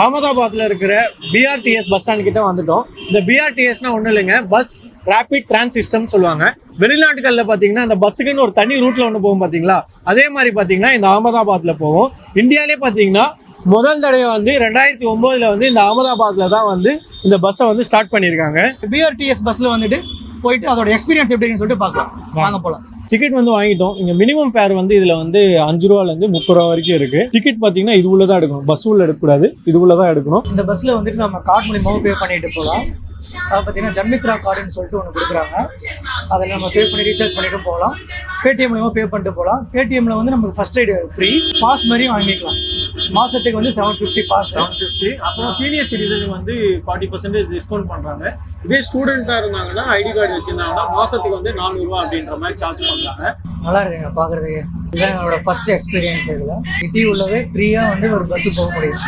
அகமதாபாத்ல இருக்கிற BRTS bus stand கிட்ட வந்துட்டோம். இந்த பிஆர்டிஎஸ்னா ஒன்றும் இல்லைங்க பஸ் ரேபிட் டிரான்ஸ் சிஸ்டம் சொல்லுவாங்க. வெளிநாட்டுகளில் பார்த்தீங்கன்னா அந்த பஸ்ஸுக்குன்னு ஒரு தனி ரூட்ல ஒன்று போகும் பார்த்தீங்களா அதே மாதிரி பார்த்தீங்கன்னா இந்த அகமதாபாத்ல போகும். இந்தியாவிலே பார்த்தீங்கன்னா முதல் தடவை வந்து ரெண்டாயிரத்தி ஒம்போதுல வந்து இந்த அகமதாபாத்ல தான் வந்து இந்த பஸ்ஸை வந்து ஸ்டார்ட் பண்ணியிருக்காங்க. பிஆர்டிஎஸ் பஸ்ல வந்துட்டு போயிட்டு அதோட எக்ஸ்பீரியன்ஸ் எப்படின்னு சொல்லிட்டு பார்க்கலாம். வாங்க போலாம். டிக்கெட் வந்து வாங்கிட்டோம். இங்க மினிமம் ஃபேர் வந்து இதுல வந்து அஞ்சு ரூபால இருந்து முப்பது ரூபா வரைக்கும் இருக்கு. டிக்கெட் பாத்தீங்கன்னா இது உள்ள தான் எடுக்கணும். பஸ் உள்ள எடுக்கக்கூடாது. இது உள்ள தான் எடுக்கணும். இந்த பஸ்ல வந்துட்டு நம்ம கார்டு மூலியமாக பே பண்ணிட்டு போகலாம். அதை பார்த்தீங்கன்னா ஜன்மித்ரா கார்டுன்னு சொல்லிட்டு ஒன்று கொடுக்குறாங்க. அதில் நம்ம பே பண்ணி ரீசார்ஜ் பண்ணிட்டு போகலாம். பேடிஎம் மூலியமாக பே பண்ணிட்டு போகலாம். பேடிஎம்ல வந்து நமக்கு ஃபர்ஸ்ட் எய்டு ஃப்ரீ பாஸ் மாதிரியும் வாங்கிக்கலாம். மாசத்துக்கு வந்து seven fifty pass seven fifty அப்புறம் சீனியர் சிட்டிசன் வந்து ஃபார்ட்டி பர்சன்டேஜ் டிஸ்கவுண்ட் பண்றாங்க. இதே ஸ்டூடெண்டா இருந்தாங்கன்னா ஐடி கார்டு வச்சிருந்தாங்கன்னா மாசத்துக்கு வந்து நானூறுரூவா அப்படின்ற மாதிரி சார்ஜ் பண்றாங்க. நல்லா இருக்குங்க பார்க்குறதுக்கு இதுதான் என்னோட ஃபர்ஸ்ட் எக்ஸ்பீரியன்ஸ் இதில். சிட்டி உள்ளவே ஃப்ரீயாக வந்து ஒரு பஸ்ஸு போக முடியும்.